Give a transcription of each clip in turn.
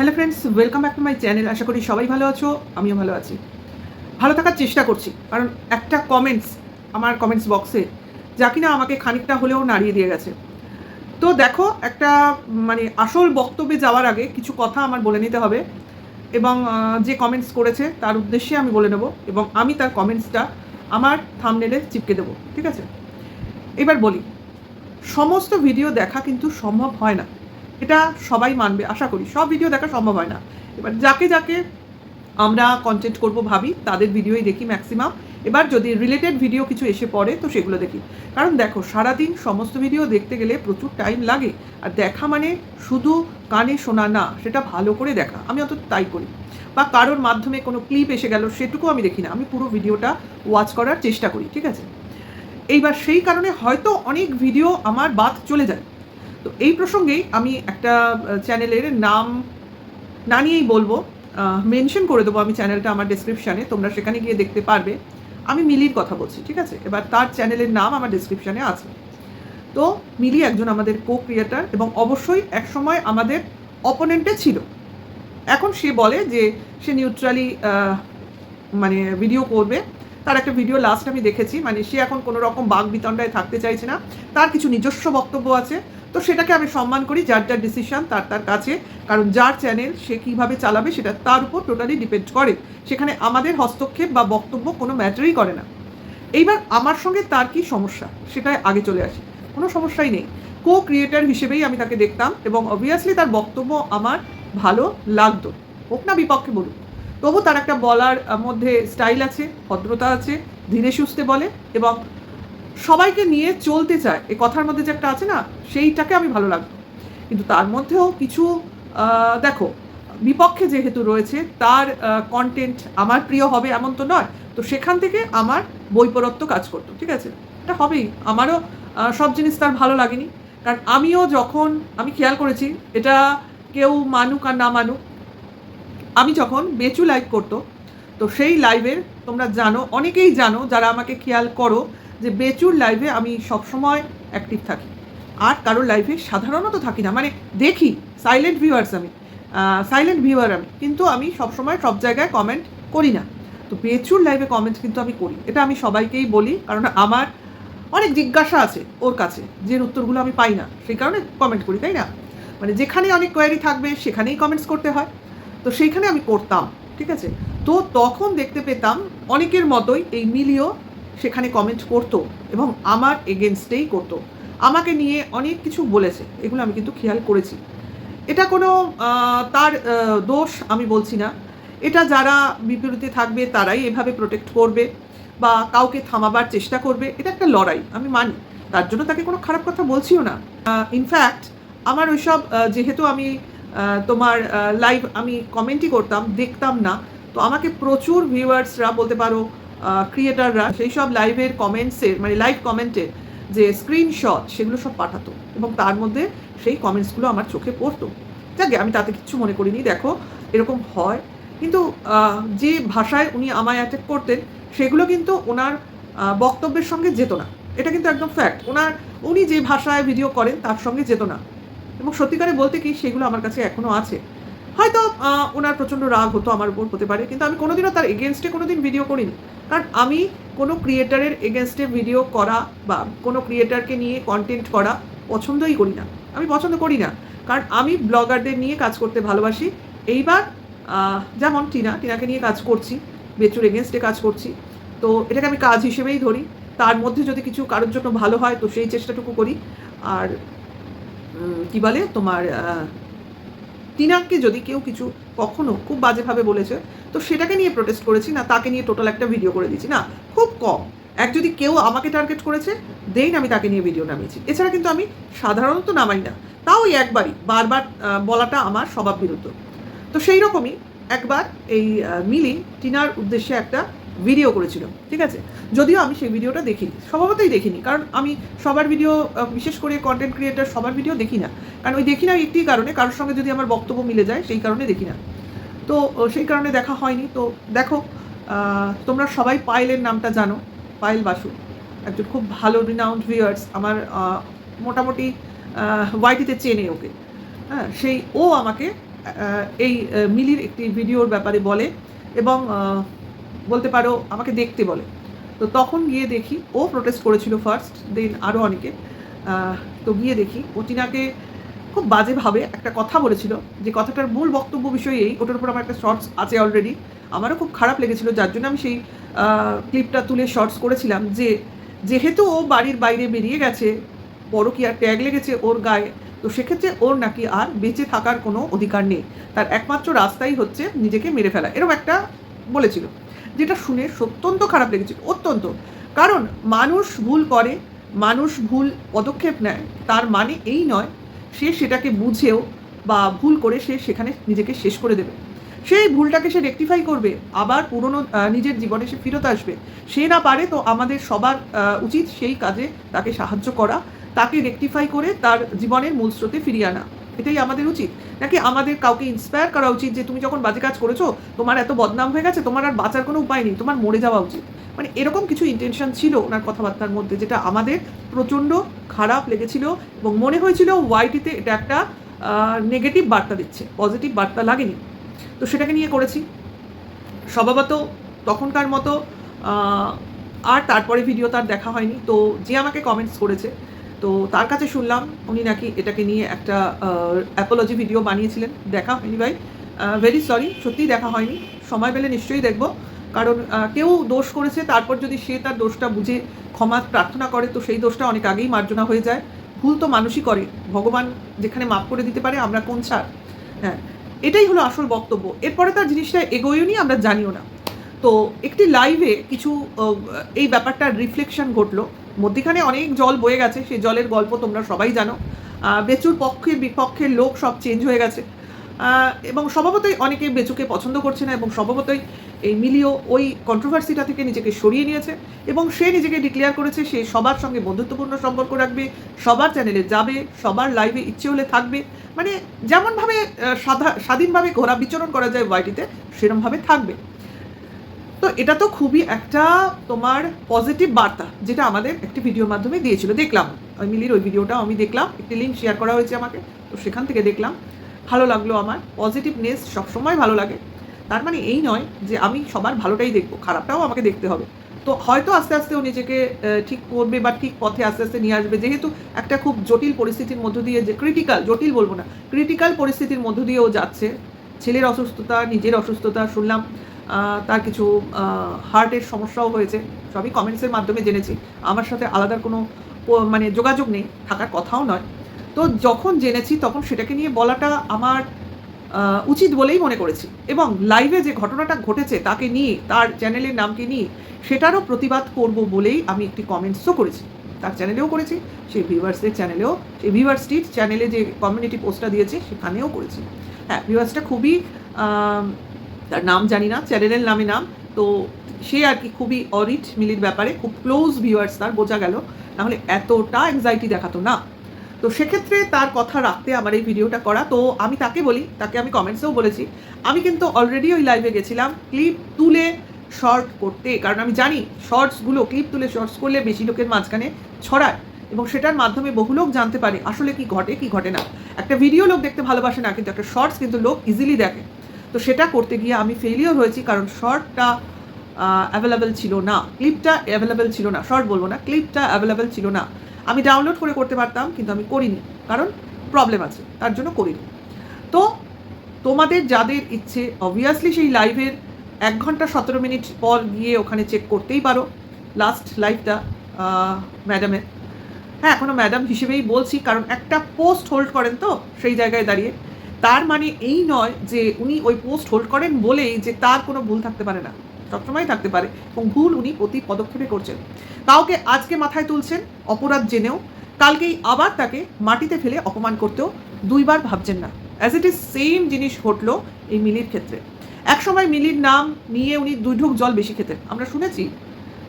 Hello friends welcome back to my channel আশা করি সবাই ভালো আছো, আমিও ভালো আছি। ভালো থাকার চেষ্টা করছি, কারণ একটা কমেন্টস আমার কমেন্টস বক্সে যা কিনা আমাকে খানিকটা হলেও নাড়িয়ে দিয়ে গেছে। তো দেখো, একটা মানে আসল বক্তব্যে যাওয়ার আগে কিছু কথা আমার বলে নিতে হবে, এবং যে কমেন্টস করেছে তার উদ্দেশ্যে আমি বলে নেব, এবং আমি তার কমেন্টসটা আমার থামনেলে চিপকে দেবো, ঠিক আছে? এবার বলি, সমস্ত ভিডিও দেখা কিন্তু সম্ভব হয় না। এটা সবাই মানবে, আশা করি। সব ভিডিও দেখা সম্ভব হয় না। এবার যাকে যাকে আমরা কন্টেন্ট করব ভাবি, তাদের ভিডিওই দেখি ম্যাক্সিমাম এবার যদি রিলেটেড ভিডিও কিছু এসে পড়ে, তো সেগুলো দেখি। কারণ দেখো, সারাদিন সমস্ত ভিডিও দেখতে গেলে প্রচুর টাইম লাগে। আর দেখা মানে শুধু কানে শোনা না, সেটা ভালো করে দেখা। আমি অত তাই করি। বা কারোর মাধ্যমে কোনো ক্লিপ এসে গেল, সেটুকু আমি দেখি না। আমি পুরো ভিডিওটা ওয়াচ করার চেষ্টা করি, ঠিক আছে? এইবার সেই কারণে হয়তো অনেক ভিডিও আমার বাদ চলে যায়। তো এই প্রসঙ্গেই আমি একটা চ্যানেলের নাম না নিয়েই বলব মেনশন করে দেবো আমি চ্যানেলটা আমার ডেসক্রিপশানে তোমরা সেখানে গিয়ে দেখতে পারবে। আমি মিলির কথা বলছি, ঠিক আছে? এবার তার চ্যানেলের নাম আমার ডেসক্রিপশানে আছে। তো মিলি একজন আমাদের কো ক্রিয়েটার এবং অবশ্যই একসময় আমাদের অপোনেন্টে ছিল। এখন সে বলে যে সে নিউট্রালি মানে ভিডিও করবে। তার একটা ভিডিও লাস্ট আমি দেখেছি মানে সে এখন কোনো রকম বাঘ বিতণ্ডায় থাকতে চাইছে না। তার কিছু নিজস্ব বক্তব্য আছে। তো সেটাকে আমি সম্মান করি, যার যার ডিসিশন তার তার কাছে। কারণ যার চ্যানেল সে কীভাবে চালাবে সেটা তার উপর টোটালি ডিপেন্ড করে। সেখানে আমাদের হস্তক্ষেপ বা বক্তব্য কোনো ম্যাটারই করে না। এইবার আমার সঙ্গে তার কি সমস্যা? সেটাই আগে চলে আসি। কোনো সমস্যাই নেই। কো ক্রিয়েটার হিসেবেই আমি তাকে দেখতাম এবং অবভিয়াসলি তার বক্তব্য আমার ভালো লাগতো। হোক না বিপক্ষে বলুক। তবু তার একটা বলার মধ্যে স্টাইল আছে, ভদ্রতা আছে, ধীরে সুস্থে বলে এবং সবাইকে নিয়ে চলতে চায়। এই কথার মধ্যে যে একটা আছে না, সেইটাকে আমি ভালো লাগতো। কিন্তু তার মধ্যেও কিছু দেখো, বিপক্ষে যেহেতু রয়েছে, তার কন্টেন্ট আমার প্রিয় হবে এমন তো নয়। তো সেখান থেকে আমার বৈপরত্ব কাজ করতো, ঠিক আছে? এটা হবেই। আমারও সব জিনিস তার ভালো লাগেনি। কারণ আমিও যখন, আমি খেয়াল করেছি, এটা কেউ মানুক আর না মানুক, আমি যখন বেচু লাইভ করতো, তো সেই লাইভের তোমরা জানো, অনেকেই জানো, যারা আমাকে খেয়াল করো যে বেচুর লাইভে আমি সবসময় অ্যাক্টিভ থাকি। আর কারোর লাইভে সাধারণত থাকি না। মানে দেখি সাইলেন্ট ভিউয়ার্স আমি। সাইলেন্ট ভিউয়ার আমি। কিন্তু আমি সবসময় সব জায়গায় কমেন্ট করি না। তো বেচুর লাইভে কমেন্ট কিন্তু আমি করি। এটা আমি সবাইকেই বলি। কারণ আমার অনেক জিজ্ঞাসা আছে ওর কাছে, যে উত্তরগুলো আমি পাই না। সেই কারণে কমেন্ট করি, তাই না? মানে যেখানে অনেক কোয়ারি থাকবে, সেখানেই কমেন্টস করতে হয়। তো সেইখানে আমি করতাম, ঠিক আছে? তো তখন দেখতে পেতাম অনেকের মতোই এই মিলিও সেখানে কমেন্ট করতো এবং আমার এগেনস্টেই করতো। আমাকে নিয়ে অনেক কিছু বলেছে, এগুলো আমি কিন্তু খেয়াল করেছি। এটা কোনো তার দোষ আমি বলছি না। এটা যারা বিপরীতে থাকবে তারাই এভাবে প্রোটেক্ট করবে বা কাউকে থামাবার চেষ্টা করবে, এটা একটা লড়াই, আমি মানি। তার জন্য তাকে কোনো খারাপ কথা বলছিও না। ইনফ্যাক্ট আমার ওইসব যেহেতু আমি তোমার লাইভ আমি কমেন্টই করতাম, দেখতাম না, তো আমাকে প্রচুর ভিউয়ার্সরা বলতে পারো ক্রিয়েটাররা সেই সব লাইভের কমেন্টসের মানে লাইভ কমেন্টের যে স্ক্রিনশট সেগুলো সব পাঠাতো এবং তার মধ্যে সেই কমেন্টসগুলো আমার চোখে পড়তো। যাকে আমি তাতে কিচ্ছু মনে করিনি, দেখো এরকম হয়। কিন্তু যে ভাষায় উনি আমায় অ্যাটেক করতেন, সেগুলো কিন্তু ওনার বক্তব্যের সঙ্গে যেত না। এটা কিন্তু একদম ফ্যাক্ট ওনার, উনি যে ভাষায় ভিডিও করেন, তার সঙ্গে যেত না। এবং সত্যিকারে বলতে কি, সেগুলো আমার কাছে এখনও আছে। হয়তো ওনার প্রচণ্ড রাগ হতো আমার উপর হতে পারে, কিন্তু আমি কোনোদিনও তার এগেনস্টে কোনো দিন ভিডিও করিনি। কারণ আমি কোনো ক্রিয়েটারের এগেনস্টে ভিডিও করা বা কোনো ক্রিয়েটারকে নিয়ে কন্টেন্ট করা পছন্দই করি না। আমি পছন্দ করি না। কারণ আমি ব্লগারদের নিয়ে কাজ করতে ভালোবাসি। এইবার যেমন টিনা, টিনাকে নিয়ে কাজ করছি, বেচুর এগেনস্টে কাজ করছি, তো এটাকে আমি কাজ হিসেবেই ধরি। তার মধ্যে যদি কিছু কারোর জন্য ভালো হয়, তো সেই চেষ্টাটুকু করি। আর কি বলে? তোমার টিনাকে যদি কেউ কিছু কখনো খুব বাজেভাবে বলেছে, তো সেটাকে নিয়ে প্রোটেস্ট করেছি, না তাকে নিয়ে টোটাল একটা ভিডিও করে দিয়েছি। না, খুব কম। এক যদি কেউ আমাকে টার্গেট করেছে দেন আমি তাকে নিয়ে ভিডিও নামিয়েছি। এছাড়া কিন্তু আমি সাধারণত নামাই না। তাও ওই একবারই, বারবার বলাটা আমার স্বভাব বিরুদ্ধ তো সেই রকমই একবার এই মিলি টিনার উদ্দেশ্যে একটা ভিডিও করেছিল ঠিক আছে? যদিও আমি সেই ভিডিওটা দেখিনি, স্বভাবতই দেখিনি, কারণ আমি সবার ভিডিও বিশেষ করে কন্টেন্ট ক্রিয়েটার সবার ভিডিও দেখি না। কারণ ওই দেখি না একটি কারণে, কারোর সঙ্গে যদি আমার বক্তব্য মিলে যায়, সেই কারণে দেখি না। তো সেই কারণে দেখা হয়নি। তো, দেখো তোমরা সবাই পায়েলের নামটা জানো, পায়েল বাসু, একজন খুব ভালো রিনাউন্ড ভিউয়ার্স আমার মোটামুটি ওয়াইটিতে চেনে ওকে। হ্যাঁ সেই, ও আমাকে এই মিলির একটি ভিডিওর ব্যাপারে বলে এবং বলতে পারো, আমাকে দেখতে বলে। তো তখন গিয়ে দেখি, ও প্রোটেস্ট করেছিল ফার্স্ট দেন আরও অনেকে। তো গিয়ে দেখি, ও টিনাকে খুব বাজেভাবে একটা কথা বলেছিল, যে কথাটার মূল বক্তব্য বিষয় এই, ওটার উপর আমার একটা শর্টস আছে অলরেডি আমারও খুব খারাপ লেগেছিল, যার জন্য আমি সেই ক্লিপটা তুলে শর্টস করেছিলাম, যে যেহেতু ও বাড়ির বাইরে বেরিয়ে গেছে বড় কি আর ট্যাগ লেগেছে ওর গায়ে, তো সেক্ষেত্রে ওর নাকি আর বেঁচে থাকার কোনো অধিকার নেই। তার একমাত্র রাস্তাই হচ্ছে নিজেকে মেরে ফেলা এরকম একটা বলেছিল। যেটা শুনে অত্যন্ত খারাপ লেগেছিল অত্যন্ত। কারণ মানুষ ভুল করে, মানুষ ভুল পদক্ষেপ নেয়। তার মানে এই নয়, সে সেটাকে বুঝেও বা ভুল করে সে সেখানে নিজেকে শেষ করে দেবে। সেই ভুলটাকে সে রেকটিফাই করবে, আবার পুরনো নিজের জীবনে সে ফিরত আসবে। সে না পারে তো আমাদের সবার উচিত সেই কাজে তাকে সাহায্য করা, তাকে রেকটিফাই করে তার জীবনের মূল স্রোতে ফিরিয়ে আনা। এটাই আমাদের উচিত। নাকি আমাদের কাউকে ইন্সপায়ার করা উচিত যে তুমি যখন বাজে কাজ করেছ, তোমার এত বদনাম হয়ে গেছে, তোমার আর বাঁচার কোনো উপায় নেই, তোমার মরে যাওয়া উচিত। মানে এরকম কিছু ইন্টেনশন ছিল ওনার কথাবার্তার মধ্যে, যেটা আমাদের প্রচণ্ড খারাপ লেগেছিল এবং মনে হয়েছিল ওয়াইটিতে এটা একটা নেগেটিভ বার্তা দিচ্ছে পজিটিভ বার্তা লাগেনি। তো সেটাকে নিয়ে করেছি। স্বভাবত তখনকার মতো আর তারপরে ভিডিও তার দেখা হয়নি। তো যে আমাকে কমেন্টস করেছে তো তার কাছে শুনলাম উনি নাকি এটাকে নিয়ে একটা অ্যাপোলজি ভিডিও বানিয়েছিলেন। দেখা হয়নি ভাই। ভেরি সরি সত্যিই দেখা হয়নি। সময় পেলে নিশ্চয়ই দেখব। কারণ কেউ দোষ করেছে, তারপর যদি সে তার দোষটা বুঝে, ক্ষমা প্রার্থনা করে, তো সেই দোষটা অনেক আগেই মার্জনা হয়ে যায়। ভুল তো মানুষই করে। ভগবান যেখানে মাফ করে দিতে পারে, আমরা কোন ছাড়? হ্যাঁ এটাই হলো আসল বক্তব্য। এরপরে তার জিনিসটা এগোয়ও নি, আমরা জানিও না। তো একটি লাইভে কিছু এই ব্যাপারটার রিফ্লেকশন ঘটলো। মধ্যিখানে অনেক জল বয়ে গেছে, সেই জলের গল্প তোমরা সবাই জানো। বেচুর পক্ষে, বিপক্ষের লোক সব চেঞ্জ হয়ে গেছে। এবং স্বভাবতই অনেকে বেচুকে পছন্দ করছে না এবং স্বভাবতই এই মিলিও ওই কন্ট্রোভার্সিটা থেকে নিজেকে সরিয়ে নিয়েছে এবং সে নিজেকে ডিক্লেয়ার করেছে, সে সবার সঙ্গে বন্ধুত্বপূর্ণ সম্পর্ক রাখবে, সবার চ্যানেলে যাবে, সবার লাইভে ইচ্ছে হলে থাকবে। মানে যেমনভাবে সাধা, স্বাধীনভাবে ঘোরা বিচরণ করা যায় ওয়াইটিতে সেরমভাবে থাকবে। তো এটা তো খুবই একটা তোমার পজিটিভ বার্তা, যেটা আমাদের একটি ভিডিওর মাধ্যমে দিয়েছিল। দেখলাম মিলির ওই ভিডিওটাও আমি দেখলাম। একটি লিঙ্ক শেয়ার করা হয়েছে আমাকে, তো সেখান থেকে দেখলাম। ভালো লাগল আমার। পজিটিভনেস সবসময় ভালো লাগে। তার মানে এই নয় যে আমি সবার ভালোটাই দেখব, খারাপটাও আমাকে দেখতে হবে। তো হয়তো আস্তে আস্তে ও নিজেকে ঠিক করবে বা ঠিক পথে আস্তে আস্তে নিয়ে আসবে। যেহেতু একটা খুব জটিল পরিস্থিতির মধ্য দিয়ে যে ক্রিটিক্যাল জটিল বলব না ক্রিটিক্যাল পরিস্থিতির মধ্য দিয়ে ও যাচ্ছে। ছেলের অসুস্থতা, নিজের অসুস্থতা, শুনলাম তার কিছু হার্টের সমস্যাও হয়েছে। সবই কমেন্টসের মাধ্যমে জেনেছি। আমার সাথে আলাদার কোনো মানে যোগাযোগ নেই, থাকার কথাও নয়। তো যখন জেনেছি তখন সেটাকে নিয়ে বলাটা আমার উচিত বলেই মনে করেছি। এবং লাইভে যে ঘটনাটা ঘটেছে তাকে নিয়ে, তার চ্যানেলের নামকে নিয়ে, সেটারও প্রতিবাদ করব বলেই আমি একটি কমেন্টসও করেছি। তার চ্যানেলেও করেছি, সেই ভিউয়ার্সদের চ্যানেলেও সেই ভিউয়ার্সটির চ্যানেলে যে কমিউনিটি পোস্টটা দিয়েছে সেখানেও করেছি। হ্যাঁ ভিউয়ার্সটা খুবই তার নাম জানি না, চ্যানেলের নামে নাম। তো সে আর কি খুবই অরিট মিলির ব্যাপারে, খুব ক্লোজ ভিউয়ার্স তার, বোঝা গেল। নাহলে এতটা অ্যাংজাইটি দেখাতো না। তো সেক্ষেত্রে তার কথা রাখতে আমার এই ভিডিওটা করা। তো আমি তাকে বলি, তাকে আমি কমেন্টসেও বলেছি। আমি কিন্তু অলরেডি ওই লাইভে গেছিলাম ক্লিপ তুলে শর্ট করতে। কারণ আমি জানি শর্টসগুলো ক্লিপ তুলে শর্টস করলে বেশি লোকের মাঝখানে ছড়ায় এবং সেটার মাধ্যমে বহু লোক জানতে পারে আসলে কি ঘটে কি ঘটে না। একটা ভিডিও লোক দেখতে ভালোবাসে না, কিন্তু একটা শর্টস কিন্তু লোক ইজিলি দেখে। তো সেটা করতে গিয়ে আমি ফেলিওর হয়েছি কারণ শর্টটা অ্যাভেলেবেল ছিল না। ক্লিপটা অ্যাভেলেবেল ছিল না। শর্ট বলব না ক্লিপটা অ্যাভেলেবেল ছিল না। আমি ডাউনলোড করে করতে পারতাম, কিন্তু আমি করিনি, কারণ প্রবলেম আছে, তার জন্য করিনি। তো তোমাদের যাদের ইচ্ছে অবভিয়াসলি সেই লাইভের এক ঘণ্টা সতেরো মিনিট পর গিয়ে ওখানে চেক করতেই পারো। লাস্ট লাইভটা ম্যাডামের হ্যাঁ এখনও ম্যাডাম হিসেবেই বলছি, কারণ একটা পোস্ট হোল্ড করেন তো, সেই জায়গায় দাঁড়িয়ে। তার মানে এই নয় যে উনি ওই পোস্ট হোল্ড করেন বলেই যে তার কোনো ভুল থাকতে পারে না। সবসময় থাকতে পারে এবং ভুল উনি প্রতি পদক্ষেপে করছেন। কাউকে আজকে মাথায় তুলছেন অপরাধ জেনেও, কালকেই আবার তাকে মাটিতে ফেলে অপমান করতেও দুইবার ভাবছেন না। অ্যাজ ইট ইজ সেম জিনিস ঘটলো এই মিলির ক্ষেত্রে। একসময় মিলির নাম নিয়ে উনি দুই ঢোক জল বেশি খেতেন। আমরা শুনেছি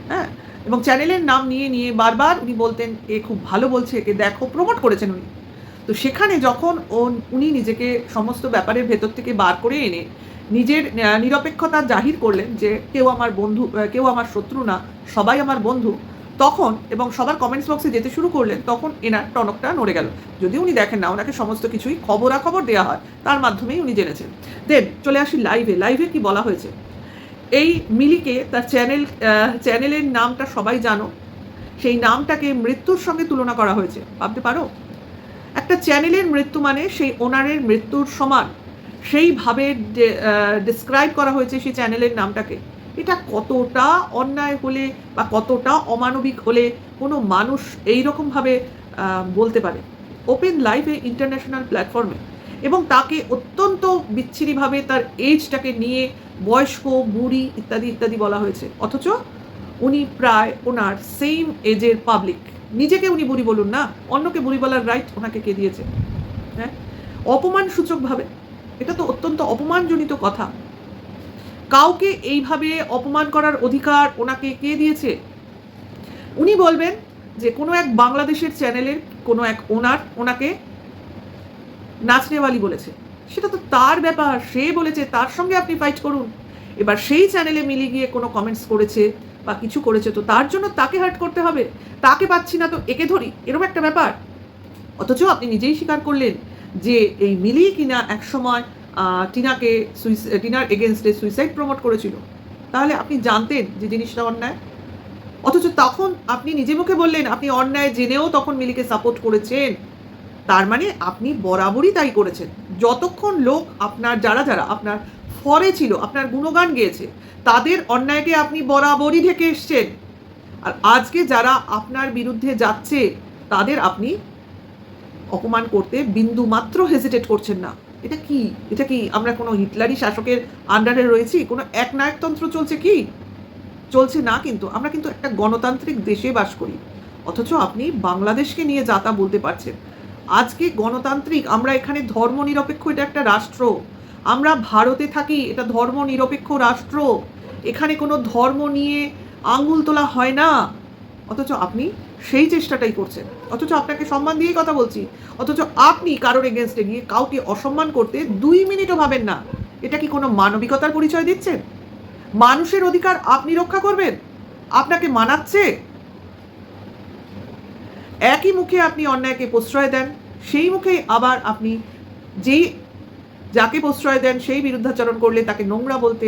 হ্যাঁ? এবং চ্যানেলের নাম নিয়ে নিয়ে বারবার উনি বলতেন, এ খুব ভালো বলছে, একে দেখো। প্রমোট করেছেন উনি। তো সেখানে যখন ও, উনি নিজেকে সমস্ত ব্যাপারের ভেতর থেকে বার করে এনে নিজের নিরপেক্ষতা জাহির করলেন যে কেউ আমার বন্ধু কেউ আমার শত্রু না, সবাই আমার বন্ধু, তখন এবং সবার কমেন্টস বক্সে যেতে শুরু করলেন, তখন এনার টনকটা নড়ে গেল। যদি উনি দেখেন না, ওনাকে সমস্ত কিছুই খবরাখবর দেওয়া হয়, তার মাধ্যমেই উনি জেনেছেন। দেন চলে আসি লাইভে লাইভে কি বলা হয়েছে? এই মিলিকে তার চ্যানেল চ্যানেলের নামটা সবাই জানো। সেই নামটাকে মৃত্যুর সঙ্গে তুলনা করা হয়েছে। ভাবতে পারো? একটা চ্যানেলের মৃত্যু মানে সেই ওনারের মৃত্যুর সমান। সেইভাবে ডিসক্রাইব করা হয়েছে সেই চ্যানেলের নামটাকে। এটা কতটা অন্যায় হলে বা কতটা অমানবিক হলে কোনো মানুষ এই রকমভাবে বলতে পারে? ওপেন লাইভে ইন্টারন্যাশনাল প্ল্যাটফর্মে এবং তাকে অত্যন্ত বিচ্ছিরিভাবে তার এজটাকে নিয়ে বয়স্ক, বুড়ি ইত্যাদি ইত্যাদি বলা হয়েছে। অথচ উনি প্রায় ওনার সেম এজের পাবলিক নিজেকে উনি বুড়ি বলুন না, অন্যকে বুড়ি বলার রাইট ওনাকে কে দিয়েছে? হ্যাঁ? অপমানসূচকভাবে, এটা তো অত্যন্ত অপমানজনিত কথা। কাউকে এইভাবে অপমান করার অধিকার ওনাকে কে দিয়েছে? উনি বলবেন যে কোনো এক বাংলাদেশের চ্যানেলের কোনো এক ওনার ওনাকে নাচনেওয়ালি বলেছে। সেটা তো তার ব্যাপার, সে বলেছে, তার সঙ্গে আপনি ফাইট করুন। এবার সেই চ্যানেলে মিলি গিয়ে কোনো কমেন্টস করেছে বা কিছু করেছে, তো তার জন্য তাকে হার্ট করতে হবে। তাকে পাচ্ছি না, তো একে ধরি। এরকম একটা ব্যাপার। অথচ আপনি নিজেই স্বীকার করলেন যে এই মিলি কিনা একসময় টিনাকে সুইস, টিনার এগেনস্টে সুইসাইড প্রমোট করেছিল। তাহলে আপনি জানতেন যে জিনিসটা অন্যায়। অথচ তখন আপনি নিজে মুখে বললেন, আপনি অন্যায় জেনেও তখন মিলিকে সাপোর্ট করেছেন। তার মানে আপনি বরাবরই তাই করেছেন। যতক্ষণ লোক আপনার, যারা যারা আপনার ফরে ছিল, আপনার গুণগান গেয়েছে, তাদের অন্যায়কে আপনি বরাবরই ঢেকে এসছেন। আর আজকে যারা আপনার বিরুদ্ধে যাচ্ছে, তাদের আপনি অপমান করতে বিন্দু মাত্র হেজিটেট করছেন না। এটা কি? এটা কি আমরা কোনো হিটলারি শাসকের আন্ডারে রয়েছি? কোনো একনায়কতন্ত্র চলছে কি? চলছে না কিন্তু, আমরা কিন্তু একটা গণতান্ত্রিক দেশে বাস করি। অথচ আপনি বাংলাদেশকে নিয়ে যাতা বলতে পারছেন। আজকে গণতান্ত্রিক, আমরা এখানে ধর্ম নিরপেক্ষ এটা একটা রাষ্ট্র। আমরা ভারতে থাকি, এটা ধর্ম নিরপেক্ষ রাষ্ট্র, এখানে কোনো ধর্ম নিয়ে আঙ্গুল তোলা হয় না। অথচ আপনি সেই চেষ্টাটাই করছেন। অথচ আপনাকে সম্মান দিয়েই কথা বলছি। অথচ আপনি কারোর এগেনস্টে গিয়ে কাউকে অসম্মান করতে দুই মিনিটও ভাবেন না। এটা কি কোনো মানবিকতার পরিচয় দিচ্ছেন মানুষের অধিকার আপনি রক্ষা করবেন? আপনাকে মানাচ্ছে? একই মুখে আপনি অন্যায়কে প্রশ্রয় দেন, সেই মুখেই আবার আপনি যেই যাকে প্রশ্রয় দেন সেই বিরুদ্ধাচরণ করলে তাকে নোংরা বলতে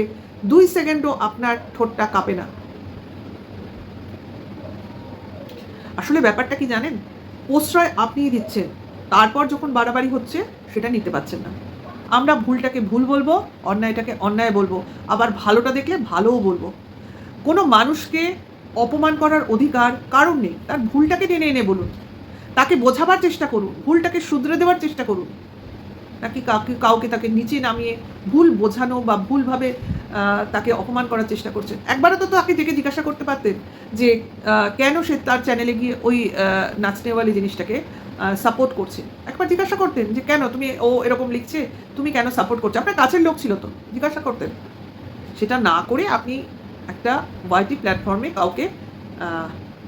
দুই সেকেন্ডও আপনার ঠোঁটটা কাঁপে না। আসলে ব্যাপারটা কি জানেন? প্রশ্রয় আপনিই দিচ্ছেন, তারপর যখন বাড়াবাড়ি হচ্ছে সেটা নিতে পারছেন না। আমরা ভুলটাকে ভুল বলব, অন্যায়টাকে অন্যায় বলব, আবার ভালোটা দেখলে ভালোও বলব। কোনো মানুষকে অপমান করার অধিকার কারণ নেই, তার ভুলটাকে টেনে এনে বলুন। তাকে বোঝাবার চেষ্টা করুন, ভুলটাকে শুধরে দেওয়ার চেষ্টা করুন। নাকি কাউকে কাউকে তাকে নিচে নামিয়ে ভুল বোঝানো বা ভুলভাবে তাকে অপমান করার চেষ্টা করছেন একবারও তো তাকে ডেকে জিজ্ঞাসা করতে পারতেন যে কেন সে তার চ্যানেলে গিয়ে ওই নাচনেওয়ালি জিনিসটাকে সাপোর্ট করছে? একবার জিজ্ঞাসা করতেন যে, কেন তুমি ও এরকম লিখছে? তুমি কেন সাপোর্ট করছ? আপনার কাছের লোক ছিল তো, জিজ্ঞাসা করতেন। সেটা না করে আপনি একটা ওয়াইটি প্ল্যাটফর্মে কাউকে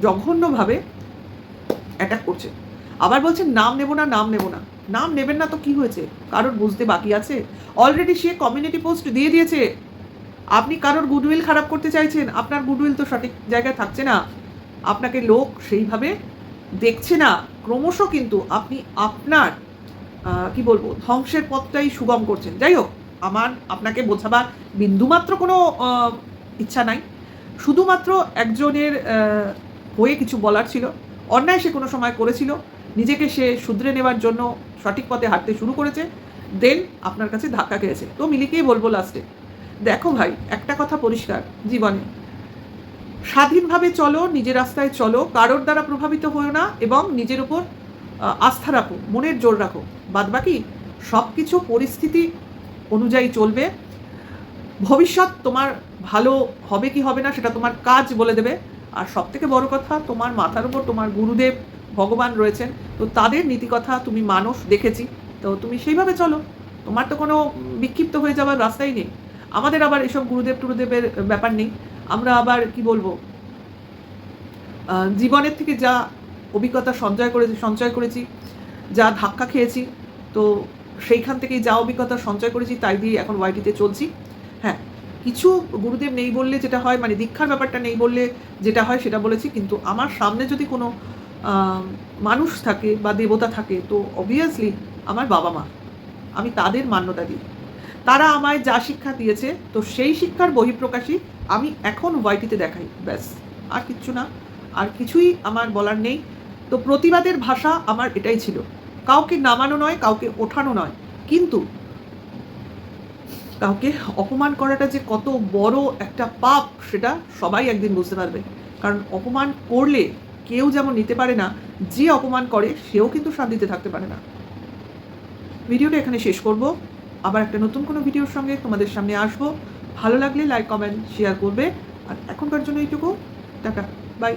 জঘন্যভাবে অ্যাটাক করছেন। আবার বলছেন, নাম নেব না, নাম নেব না। নাম নেবেন না তো কি হয়েছে? কারোর বুঝতে বাকি আছে? অলরেডি সে কমিউনিটি পোস্ট দিয়ে দিয়েছে। আপনি কারোর গুডউইল খারাপ করতে চাইছেন? আপনার গুডউইল তো সঠিক জায়গায় থাকছে না। আপনাকে লোক সেইভাবে দেখছে না। ক্রমশ কিন্তু আপনি আপনার কি বলব, ধ্বংসের পথটাই সুগম করছেন। যাই হোক, আমার, আপনাকে বোঝাবার বিন্দুমাত্র কোনো ইচ্ছা নাই। শুধুমাত্র একজনের হয়ে কিছু বলার ছিল। অন্যায় সে কোনো সময় করেছিল। নিজেকে সে শুধরে নেওয়ার জন্য সঠিক পথে হাঁটতে শুরু করেছে দেন আপনার কাছে ধাক্কা খেয়েছে। তো মিলিকেই বলব লাস্টে দেখো ভাই, একটা কথা পরিষ্কার জীবনে। স্বাধীনভাবে চলো, নিজের রাস্তায় চলো, কারোর দ্বারা প্রভাবিত হও না এবং নিজের উপর আস্থা রাখো, মনের জোর রাখো। বাদবাকি সব কিছু পরিস্থিতি অনুযায়ী চলবে। ভবিষ্যৎ তোমার ভালো হবে কি হবে না সেটা তোমার কাজ বলে দেবে। আর সব থেকে বড় কথা, তোমার মাথার উপর তোমার গুরুদেব ভগবান রয়েছেন, তো তাদের নীতিকথা তুমি মানুষ দেখেছি, তো তুমি সেইভাবে চলো। তোমার তো কোনো বিক্ষিপ্ত হয়ে যাওয়ার রাস্তাই নেই। আমাদের আবার এসব গুরুদেব টুরুদেবের ব্যাপার নেই। আমরা আবার কি বলব? জীবনের থেকে যা অভিজ্ঞতা সঞ্চয় করেছি সঞ্চয় করেছি, যা ধাক্কা খেয়েছি, তো সেইখান থেকেই যা অভিজ্ঞতা সঞ্চয় করেছি তাই দিয়ে এখন ওয়াইটিতে চলছি। হ্যাঁ কিছু গুরুদেব নেই বললে যেটা হয় মানে দীক্ষার ব্যাপারটা নেই বললে যেটা হয় সেটা বলেছি, কিন্তু আমার সামনে যদি কোনো মানুষ থাকে বা দেবতা থাকে, তো অবভিয়াসলি আমার বাবা মা। আমি তাদের মান্যতা দিই। তারা আমায় যা শিক্ষা দিয়েছে, তো সেই শিক্ষার বহিঃপ্রকাশই আমি এখন ওয়াইটিতে দেখাই, ব্যাস। আর কিচ্ছু না। আর কিছুই আমার বলার নেই। তো প্রতিবাদের ভাষা আমার এটাই ছিল। কাউকে নামানো নয়, কাউকে ওঠানো নয়। কিন্তু কাউকে অপমান করাটা যে কত বড় একটা পাপ, সেটা সবাই একদিন বুঝতে পারবে। কারণ অপমান করলে কেউ যেমন নিতে পারে না, যে অপমান করে সেও কিন্তু শান্তিতে থাকতে পারে না। ভিডিওটা এখানে শেষ করব। আবার একটা নতুন কোনো ভিডিওর সঙ্গে তোমাদের সামনে আসব। ভালো লাগলে লাইক কমেন্ট শেয়ার করবে। আর এখনকার জন্য এইটুকু। Tata bye